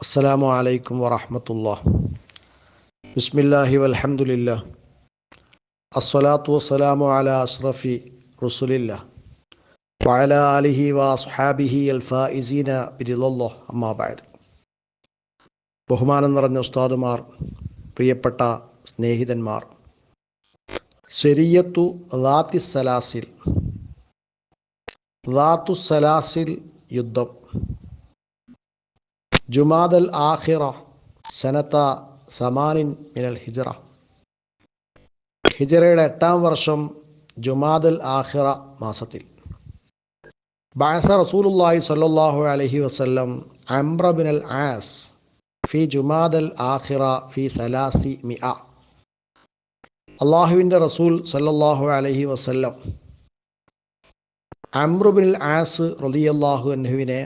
السلام عليكم ورحمة الله بسم الله والحمد لله الصلاة والسلام على أشرف رسول الله وعلى آله وأصحابه الفائزين برضا الله أما بعد ബഹുമാനം നിറഞ്ഞ ഉസ്താദുമാർ പ്രിയപ്പെട്ട സ്നേഹിതന്മാർ ശരിയത്തു ലാത്തി സലാസിൽ ലാത്തു സലാസിൽ യുദ്ധം ജുമാദൽ ആഹിറ സനത്ത സമാനിൻ മിനൽ ഹിജറ. ഹിജറയുടെ എട്ടാം വർഷം ജുമാദൽ ആഹിറ മാസത്തിൽ. ബാസ റസൂലുല്ലാഹി സല്ലാഹു അലൈഹി വസല്ലം അംറ ബിനൽ ആസ് ഫി ജുമാദൽ ആഹിറ ഫി സലാസി മിഅ. അള്ളാഹുവിന്റെ റസൂൽ സല്ലാഹു അലൈഹി വസല്ലം അമ്രുബിൻ ആസ് റളിയല്ലാഹു അൻഹുവിനെ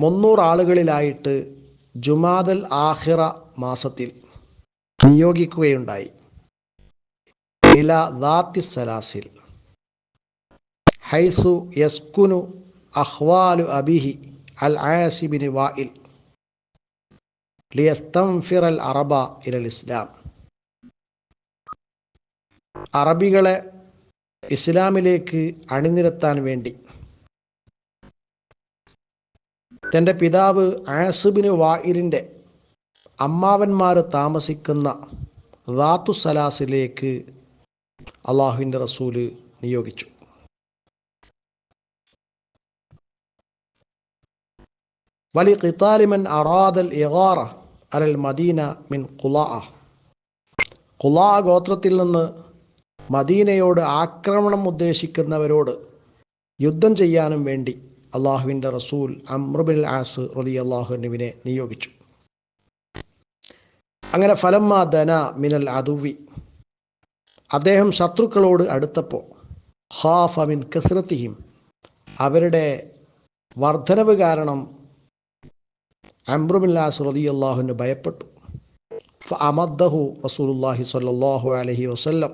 മുന്നൂറ് ആളുകളിലായിട്ട് ജുമാദൽ ആഹിറ മാസത്തിൽ നിയോഗിക്കുകയുണ്ടായി. ഇല ദാത്തി സലാസിൽ. ഹൈസു യസ്കുനു അഹ്വാലു അബിഹി അൽ ആസിബിന് വായിൽ ലിയസ്തംഫിർ അറബ ഇരൽ ഇസ്ലാം. അറബികളെ ഇസ്ലാമിലേക്ക് അണിനിരത്താൻ വേണ്ടി തന്റെ പിതാവ് ആസുബിന് വായിരിന്റെ അമ്മാവന്മാർ താമസിക്കുന്ന റാത്തു സലാസിലേക്ക് അള്ളാഹുവിന്റെ റസൂൽ നിയോഗിച്ചു. വലി ഖിത്താലിമൻ അറാദൽ ഇഗാറ അലൽ മദീന മിൻ കുലാ കുലാ ഗോത്രത്തിൽ നിന്ന് മദീനയോട് ആക്രമണം ഉദ്ദേശിക്കുന്നവരോട് യുദ്ധം ചെയ്യാനും വേണ്ടി അള്ളാഹുവിന്റെ റസൂൽ അമ്രുബിൻ ആസ് റലി അള്ളാഹുനുവിനെ നിയോഗിച്ചു. അങ്ങനെ ഫലമ്മ ദന മിനൽ അതുവി അദ്ദേഹം ശത്രുക്കളോട് അടുത്തപ്പോൾ ഹാഫ് അമിൻ കസ്രത്തിഹിം അവരുടെ വർധനവ് കാരണം അമ്രുബിൻ ആസ് റലി അള്ളാഹുന് ഭയപ്പെട്ടു. അമദ്ദഹു റസൂലുല്ലാഹി സ്വല്ലല്ലാഹു അലഹി വസ്ല്ലം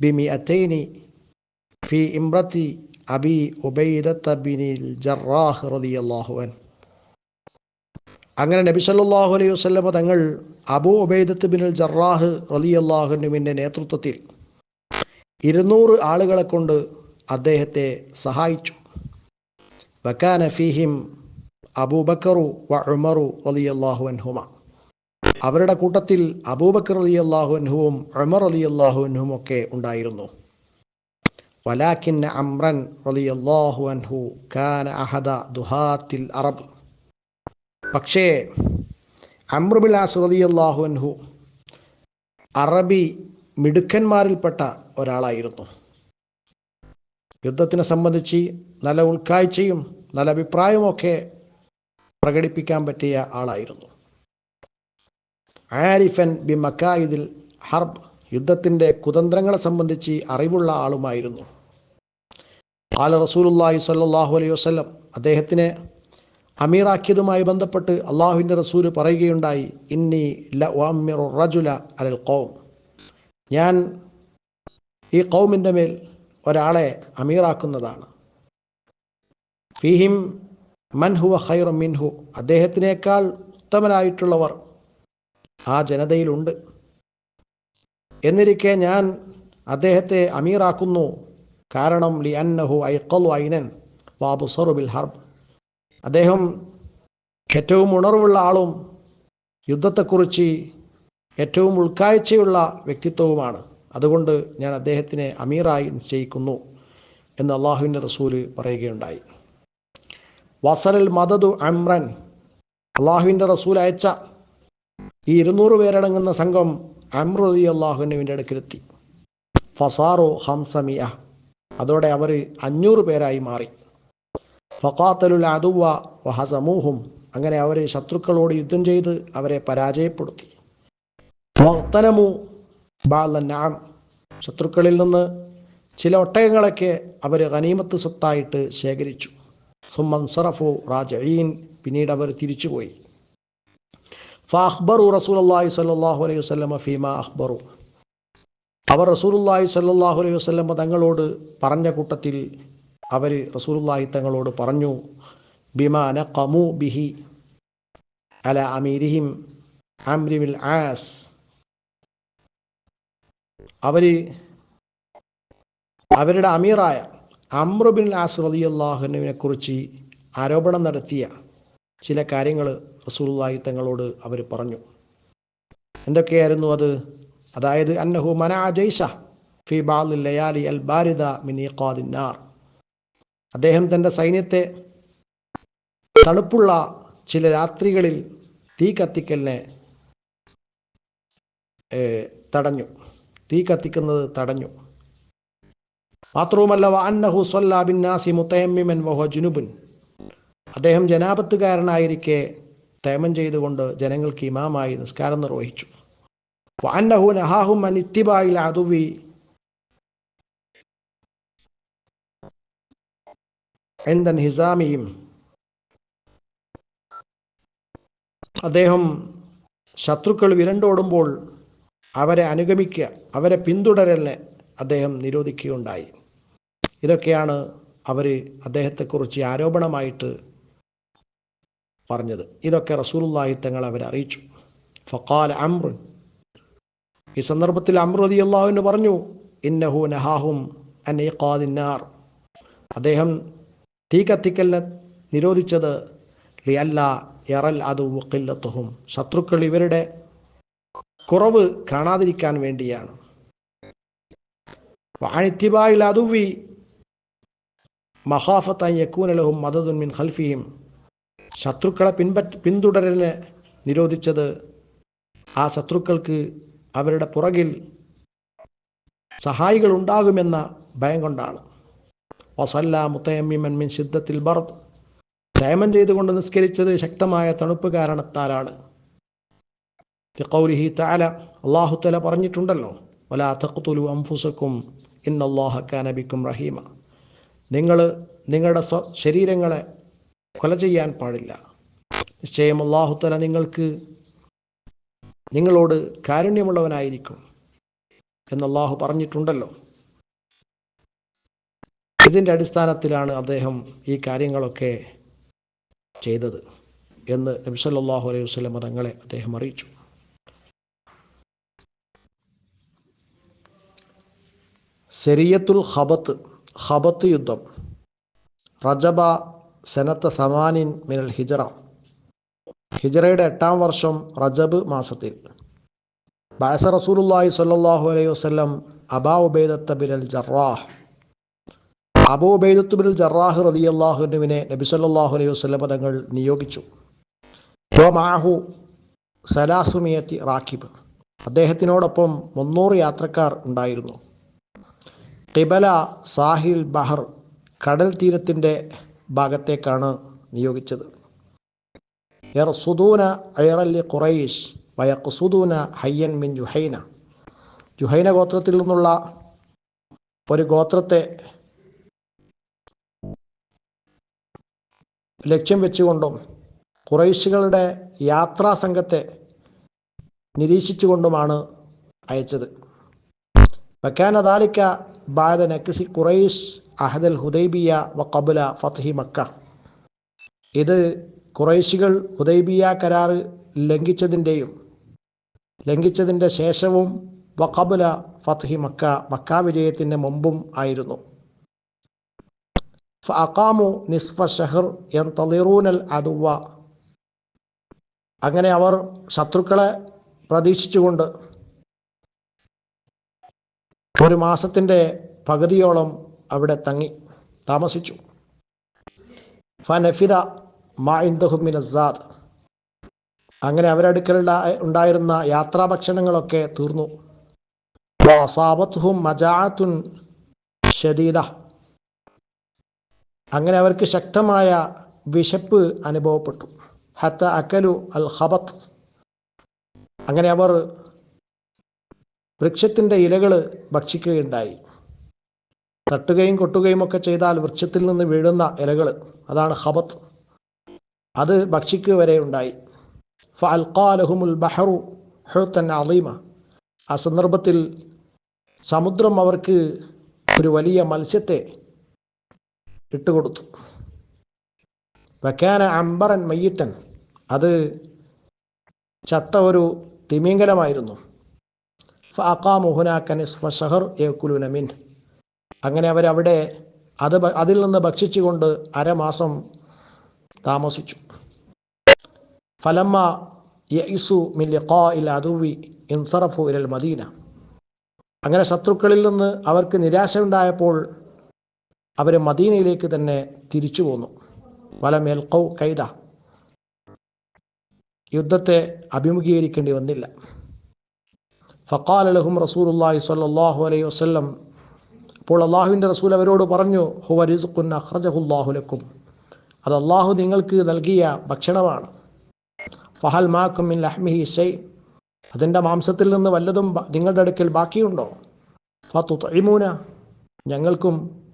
ബിമി അറ്റൈനി ഫി ഇമ്രത്തി അബി ഉബൈദത്തബിനിൽ ജറാഹ് റളിയല്ലാഹു അൻ അങ്ങനെ നബി സല്ലാഹു അലൈഹി വസ്ലമ തങ്ങൾ അബൂ ഉബൈദത്ത് ബിനുൽ ജറാഹ് റളിയല്ലാഹുവിന്റെ നേതൃത്വത്തിൽ ഇരുന്നൂറ് ആളുകളെ കൊണ്ട് അദ്ദേഹത്തെ സഹായിച്ചു. വക്കാന ഫീഹിം അബൂബക്കറു വ ഉമറു റളിയല്ലാഹു അൻഹുമ. അവരുടെ കൂട്ടത്തിൽ അബൂബക്കർ അലി അള്ളാഹു അൻഹുവും ഉമർ അലി അള്ളാഹു ഒക്കെ ഉണ്ടായിരുന്നു. വലാക്കിൻ അമ്രൻ റലി അള്ളാഹു അൻഹു കാന അഹദ ദുഹാത്തിൽ അറബ്. പക്ഷേ അമ്രുബിലാസ് റലിയല്ലാഹു അൻഹു അറബി മിടുക്കന്മാരിൽപ്പെട്ട ഒരാളായിരുന്നു. യുദ്ധത്തിനെ സംബന്ധിച്ച് നല്ല ഉൾക്കാഴ്ചയും നല്ല അഭിപ്രായവുമൊക്കെ പ്രകടിപ്പിക്കാൻ പറ്റിയ ആളായിരുന്നു. ആരിഫൻ ബി മക്കായിദിൽ ഹർബ് യുദ്ധത്തിന്റെ കുതന്ത്രങ്ങളെ സംബന്ധിച്ച് അറിവുള്ള ആളുമായിരുന്നു. ആല റസൂലുല്ലാഹി സല്ലാഹു അലൈഹി വസ്ലം അദ്ദേഹത്തിനെ അമീറാക്കിയതുമായി ബന്ധപ്പെട്ട് അള്ളാഹുവിന്റെ റസൂൽ പറയുകയുണ്ടായി ഇന്നി റജുല അലൽ കൗം ഞാൻ ഈ കൗമിന്റെ മേൽ ഒരാളെ അമീറാക്കുന്നതാണ്. ഫിഹിം മൻഹുവ ഹൈറ മിൻഹു. അദ്ദേഹത്തിനേക്കാൾ ഉത്തമനായിട്ടുള്ളവർ ആ ജനതയിലുണ്ട്. എന്നിരിക്കെ ഞാൻ അദ്ദേഹത്തെ അമീറാക്കുന്നു. കാരണം ലി അന്നഹു ഐക്കലു ഐനൻ വാബുസറു ബിൽ ഹർബ്. അദ്ദേഹം ഏറ്റവും ഉണർവുള്ള ആളും യുദ്ധത്തെക്കുറിച്ച് ഏറ്റവും ഉൾക്കാഴ്ചയുള്ള വ്യക്തിത്വവുമാണ്. അതുകൊണ്ട് ഞാൻ അദ്ദേഹത്തിനെ അമീറായി നിശ്ചയിക്കുന്നു എന്ന് അള്ളാഹുവിന്റെ റസൂൽ പറയുകയുണ്ടായി. വസലൽ മദദു അമ്രൻ അള്ളാഹുവിന്റെ റസൂൽ അയച്ച ഈ ഇരുന്നൂറ് പേരടങ്ങുന്ന സംഘം അമ്രുദി അള്ളാഹുവിന്റെ അടുക്കിലെത്തി. ഫസാറു ഹംസമിയ അതോടെ അവർ അഞ്ഞൂറ് പേരായി മാറി. ഫക്കാത്തലുൽ അതുവ വഹസമൂഹും അങ്ങനെ അവർ ശത്രുക്കളോട് യുദ്ധം ചെയ്ത് അവരെ പരാജയപ്പെടുത്തി. വർത്തനമു ബാലനാം ശത്രുക്കളിൽ നിന്ന് ചില ഒട്ടകങ്ങളൊക്കെ അവർ ഖനീമത്ത് സ്വത്തായിട്ട് ശേഖരിച്ചു. സുമൻസറഫു റാജീൻ പിന്നീട് അവർ തിരിച്ചുപോയി. ഫാഹ്ബറു അള്ളാഹി സല്ലാഹു അലൈഹി വസ്ലമ ഫീമ അഹ്ബറു അവർ റസൂലുല്ലാഹി സല്ലാഹു അലൈഹി വസ്ലമ തങ്ങളോട് പറഞ്ഞ കൂട്ടത്തിൽ അവർ റസൂലുല്ലാഹി തങ്ങളോട് പറഞ്ഞു ബിമാ നഖമു ബിഹി അല അമീരിഹിം അംരിബിൽ ആസ്. അവർ അവരുടെ അമീറായ അമ്രുബിൻ ആസ് റലിയല്ലാഹുവിനെ കുറിച്ച് ആരോപണം നടത്തിയ ചില കാര്യങ്ങൾ റസൂലുള്ളാഹി തങ്ങളോട് അവർ പറഞ്ഞു. എന്തൊക്കെയായിരുന്നു അത്? അതായത് അന്നഹു മന ജയ്ഷ ഫി ബാൽ ലയാലി അൽ ബാരിദ മിനിഖാദിന്നാർ അദ്ദേഹം തന്റെ സൈന്യത്തെ തണുപ്പുള്ള ചില രാത്രികളിൽ തീ കത്തിക്കലിനെ തടഞ്ഞു. തീ കത്തിക്കുന്നത് തടഞ്ഞു. മാത്രവുമല്ല അന്നഹു നാസി മുത്തയമ്മിമൻ വഹോ ജുനുബുൻ. അദ്ദേഹം ജനാപത്തുകാരനായിരിക്കെ തേമം ചെയ്തുകൊണ്ട് ജനങ്ങൾക്ക് ഇമാമായി നിസ്കാരം നിർവഹിച്ചു. അന്നഹു നഹാഹും عن اتباع العدو. عند انهزامهم. അദ്ദേഹം ശത്രുക്കൾ വിരണ്ടോടുമ്പോൾ അവരെ അനുഗമിക്കുക അവരെ പിന്തുടരലിനെ അദ്ദേഹം നിരോധിക്കുകയുണ്ടായി. ഇതൊക്കെയാണ് അവർ അദ്ദേഹത്തെക്കുറിച്ച് ആരോപണമായിട്ട് പറഞ്ഞത്. ഇതൊക്കെ റസൂലുള്ളാഹി തങ്ങൾ അവരെ അറിയിച്ചു. ഫക്കാൽ അമ്ര ഈ സന്ദർഭത്തിൽ അമ്രതി അള്ളാഹുവിന് പറഞ്ഞു ഇന്നഹു നഹാഹും അദ്ദേഹം തീ കത്തിക്കലിനെ നിരോധിച്ചത് ലിയല്ല എറൽ അത് വക്കില്ലത്തുഹും ശത്രുക്കൾ ഇവരുടെ കുറവ് കാണാതിരിക്കാൻ വേണ്ടിയാണ്. വാണിത്യബായിൽ അതുവി മഹാഫത്തായി യക്കൂനലഹും മദതുൻ മിൻ ഖൽഫിയും ശത്രുക്കളെ പിൻപറ്റ പിന്തുടരലിനെ നിരോധിച്ചത് ആ ശത്രുക്കൾക്ക് അവരുടെ പുറകിൽ സഹായികൾ ഉണ്ടാകുമെന്ന ഭയം കൊണ്ടാണ്. വസല്ല മുത്തയമ്മിമൻ മിൻ ശുദ്ധത്തിൽ ബർദ്. തയമം ചെയ്തുകൊണ്ട് നിസ്കരിച്ചത് ശക്തമായ തണുപ്പ് കാരണത്താലാണ്. ലിഖൗലിഹി താല അല്ലാഹു തല പറഞ്ഞിട്ടുണ്ടല്ലോ വലാ തഖ്തുലു അംഫുസക്കും ഇന്നല്ലാഹ കാനബിക്കും റഹീമ. നിങ്ങൾ നിങ്ങളുടെ ശരീരങ്ങളെ കൊല ചെയ്യാൻ പാടില്ല. നിശ്ചയം അല്ലാഹു തല നിങ്ങൾക്ക് നിങ്ങളോട് കാരുണ്യമുള്ളവനായിരിക്കും എന്നല്ലാഹു പറഞ്ഞിട്ടുണ്ടല്ലോ. ഇതിന്റെ അടിസ്ഥാനത്തിലാണ് അദ്ദേഹം ഈ കാര്യങ്ങളൊക്കെ ചെയ്തത് എന്ന് നബി സല്ലല്ലാഹു അലൈഹി വസ്ലം തങ്ങളെ അദ്ദേഹം അറിയിച്ചു. സെരിയത്തുൽ ഹബത്ത് ഹബത്ത് യുദ്ധം. റജബ സനത്ത സമാനിൻ മിനൽ ഹിജറ. ഹിജറയുടെ എട്ടാം വർഷം റജബ് മാസത്തിൽ. ബാസ റസൂലുള്ളാഹി സ്വല്ലല്ലാഹു അലൈഹി വസല്ലം അബാ ഉബൈദത്ത ബിനൽ ജറാഹ്. അബൂ ഉബൈദത്ത് ബിൻ ജറാഹ് റതി അള്ളാഹുനുവിനെ നബി സല്ലാഹു അലൈഹി വസ്ലം തങ്ങൾ നിയോഗിച്ചു. മാഹു സലാസുമിയത്തി റാക്കിബ്. അദ്ദേഹത്തിനോടൊപ്പം മുന്നൂറ് യാത്രക്കാർ ഉണ്ടായിരുന്നു. കിബല സാഹിൽ ബഹർ കടൽ തീരത്തിന്റെ ഭാഗത്തേക്കാണ് നിയോഗിച്ചത്. യർസുദൂന ഐറല്ലി ഖുറൈഷ് വയഖ്സുദൂന ഹയ്യൻ മിൻ ജുഹൈന ജുഹൈന ഗോത്രത്തിൽ നിന്നുള്ള ഒരു ഗോത്രത്തെ ലക്ഷ്യം വെച്ചുകൊണ്ടും കുറൈശികളുടെ യാത്രാ സംഘത്തെ നിരീക്ഷിച്ചുകൊണ്ടുമാണ് അയച്ചത്. വക്കാന ദാലിക്ക ബാദ നക്സി ഖുറൈഷ് അഹദൽ ഹുദൈബിയ വ കബുല ഫത്ഹി മക്ക. ഇത് ഖുറൈശികൾ ഹുദൈബിയ കരാർ ലംഘിച്ചതിന്റെയും ലംഘിച്ചതിന്റെ ശേഷവും വഖബുല ഫത്ഹി മക്ക മക്ക വിജയത്തിന് മുമ്പും ആയിരുന്നു. ഫഅഖാമു നിസ്ഫ ഷഹർ എൻ തളിറൂനൽ അദുവ. അങ്ങനെ അവർ ശത്രുക്കളെ പ്രതീക്ഷിച്ചുകൊണ്ട് ഒരു മാസത്തിന്റെ പകുതിയോളം അവിടെ തങ്ങി താമസിച്ചു. ഫനഫിദ മാഇന്ദഹുമിൻ അസാദ് അങ്ങനെ അവരടുക്കൽ ഉണ്ടായിരുന്ന യാത്രാ ഭക്ഷണങ്ങളൊക്കെ തീർന്നു മജാത്തുൻ ഷദീദ. അങ്ങനെ അവർക്ക് ശക്തമായ വിശപ്പ് അനുഭവപ്പെട്ടു. ഹത്ത അക്കലു അൽ ഹബത്ത് അങ്ങനെ അവർ വൃക്ഷത്തിന്റെ ഇലകൾ ഭക്ഷിക്കുകയുണ്ടായി. തട്ടുകയും കൊട്ടുകയും ഒക്കെ ചെയ്താൽ വൃക്ഷത്തിൽ നിന്ന് വീഴുന്ന ഇലകൾ. അതാണ് ഹബത്ത് അത് ഭക്ഷിക്കുക വരെ ഉണ്ടായി. ഫ അൽക്കാലഹുമുൽ ബഹറു ഹുത്തൻ അലീമ. ആ സന്ദർഭത്തിൽ സമുദ്രം അവർക്ക് ഒരു വലിയ മത്സ്യത്തെ ഇട്ടുകൊടുത്തു. വക്കാന അംബറൻ മയ്യത്തൻ. അത് ചത്ത ഒരു തിമിംഗലമായിരുന്നു. ഫാക്കാമുഹുനാക്കൻ ഷഹർ ഏക്കുലുനമിൻ അങ്ങനെ അവരവിടെ അത് അതിൽ നിന്ന് ഭക്ഷിച്ചുകൊണ്ട് അരമാസം താമസിച്ചു. ഫലമ്മ മിൻ ഇൻസറഫു ഇലൽ മദീന. അങ്ങനെ ശത്രുക്കളിൽ നിന്ന് അവർക്ക് നിരാശ ഉണ്ടായപ്പോൾ അവർ മദീനയിലേക്ക് തന്നെ തിരിച്ചു പോന്നു. വലം കൈത യുദ്ധത്തെ അഭിമുഖീകരിക്കേണ്ടി വന്നില്ല. ഫക്കാൽ അലഹും റസൂലുല്ലാഹി സ്വല്ലാഹു അലൈഹി വസ്ല്ലം. അപ്പോൾ അള്ളാഹുവിന്റെ റസൂൽ അവരോട് പറഞ്ഞു ഹുവ റിസുഖുൻ അഖ്റജഹുല്ലാഹു ലക്കും. അത് അള്ളാഹു നിങ്ങൾക്ക് നൽകിയ ഭക്ഷണമാണ്. ഫഹൽ മാക്കും മിൻ ലഹ്മിഹി ഷൈ. അതിന്റെ മാംസത്തിൽ നിന്ന് വല്ലതും നിങ്ങളുടെ അടുക്കൽ ബാക്കിയുണ്ടോ? ഫത്തുഇമൂന. ഞങ്ങൾക്കും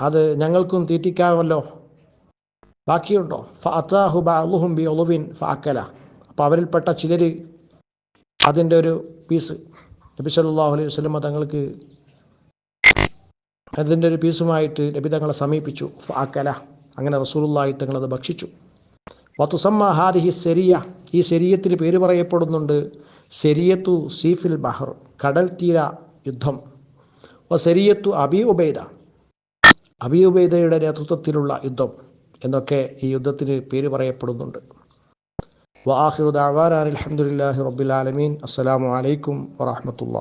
അത് ഞങ്ങൾക്കും തീറ്റിക്കാമല്ലോ. ബാക്കിയുണ്ടോ? ബഅളുഹും ബി ഒളുവിൻ ഫാക്കല അപ്പോൾ അവരിൽപ്പെട്ട ചിലർ അതിന്റെ ഒരു പീസ്. നബി സല്ലല്ലാഹു അലൈഹി വസല്ലം തങ്ങൾക്ക് അതിന്റെ ഒരു പീസുമായിട്ട് നബി തങ്ങളെ സമീപിച്ചു. ഫാക്കല. അങ്ങനെ റസൂലുള്ളാഹി തങ്ങൾ അത് ഭക്ഷിച്ചു. വത്തുസമ്മ ഹാദിഹി സെരിയ. ഈ സെരിയത്തിന് പേര് പറയപ്പെടുന്നുണ്ട് സെരിയത്തു സീഫിൽ ബഹർ കടൽ തീര യുദ്ധം. വ സെരിയത്തു അബി ഉബൈദ. അബി ഉബൈദയുടെ നേതൃത്വത്തിലുള്ള യുദ്ധം എന്നൊക്കെ ഈ യുദ്ധത്തിന് പേര് പറയപ്പെടുന്നുണ്ട്. വാഹിറുദ് ദാവാൻ അലഹമുല്ലാഹി റബ്ബിൽ ആലമീൻ. അസ്സലാമു അലൈക്കും വറഹമത്തുള്ള